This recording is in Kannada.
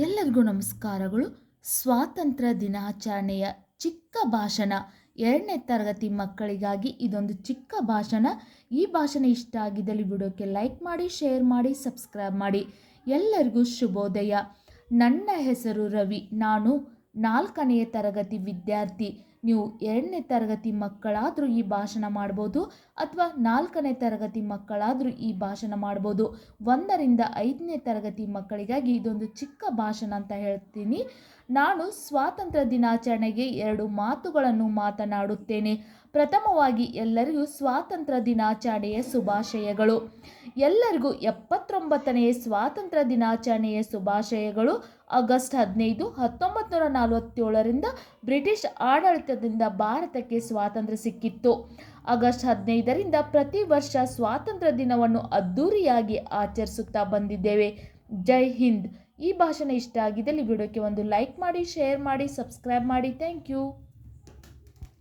ಎಲ್ಲರಿಗೂ ನಮಸ್ಕಾರಗಳು. ಸ್ವಾತಂತ್ರ್ಯ ದಿನಾಚರಣೆಯ ಚಿಕ್ಕ ಭಾಷಣ. ಎರಡನೇ ತರಗತಿ ಮಕ್ಕಳಿಗಾಗಿ ಇದೊಂದು ಚಿಕ್ಕ ಭಾಷಣ. ಈ ಭಾಷಣ ಇಷ್ಟ ಆಗಿದ್ದಲ್ಲಿ ವಿಡಿಯೋಕ್ಕೆ ಲೈಕ್ ಮಾಡಿ, ಶೇರ್ ಮಾಡಿ, ಸಬ್ಸ್ಕ್ರೈಬ್ ಮಾಡಿ. ಎಲ್ಲರಿಗೂ ಶುಭೋದಯ. ನನ್ನ ಹೆಸರು ರವಿ. ನಾನು ನಾಲ್ಕನೆಯ ತರಗತಿ ವಿದ್ಯಾರ್ಥಿ. ನೀವು ಎರಡನೇ ತರಗತಿ ಮಕ್ಕಳಾದರೂ ಈ ಭಾಷಣ ಮಾಡ್ಬೋದು ಅಥವಾ ನಾಲ್ಕನೇ ತರಗತಿ ಮಕ್ಕಳಾದರೂ ಈ ಭಾಷಣ ಮಾಡ್ಬೋದು. ಒಂದರಿಂದ ಐದನೇ ತರಗತಿ ಮಕ್ಕಳಿಗಾಗಿ ಇದೊಂದು ಚಿಕ್ಕ ಭಾಷಣ ಅಂತ ಹೇಳ್ತೀನಿ. ನಾನು ಸ್ವಾತಂತ್ರ್ಯ ದಿನಾಚರಣೆಗೆ ಎರಡು ಮಾತುಗಳನ್ನು ಮಾತನಾಡುತ್ತೇನೆ. ಪ್ರಥಮವಾಗಿ ಎಲ್ಲರಿಗೂ ಸ್ವಾತಂತ್ರ್ಯ ದಿನಾಚರಣೆಯ ಶುಭಾಶಯಗಳು. ಎಲ್ಲರಿಗೂ ಎಪ್ಪತ್ತೊಂಬತ್ತನೆಯ ಸ್ವಾತಂತ್ರ್ಯ ದಿನಾಚರಣೆಯ ಶುಭಾಶಯಗಳು. ಆಗಸ್ಟ್ ಹದಿನೈದು ಹತ್ತೊಂಬತ್ತು ನೂರ ನಲವತ್ತೇಳರಿಂದ ಬ್ರಿಟಿಷ್ ಆಡಳಿತದಿಂದ ಭಾರತಕ್ಕೆ ಸ್ವಾತಂತ್ರ್ಯ ಸಿಕ್ಕಿತ್ತು. ಆಗಸ್ಟ್ ಹದಿನೈದರಿಂದ ಪ್ರತಿ ವರ್ಷ ಸ್ವಾತಂತ್ರ್ಯ ದಿನವನ್ನು ಅದ್ಧೂರಿಯಾಗಿ ಆಚರಿಸುತ್ತಾ ಬಂದಿದ್ದೇವೆ. ಜೈ ಹಿಂದ್. ಈ ಭಾಷಣ ಇಷ್ಟ ಆಗಿದ್ದಲ್ಲಿ ವಿಡಿಯೋಕ್ಕೆ ಒಂದು ಲೈಕ್ ಮಾಡಿ, ಶೇರ್ ಮಾಡಿ, ಸಬ್ಸ್ಕ್ರೈಬ್ ಮಾಡಿ. Thank you.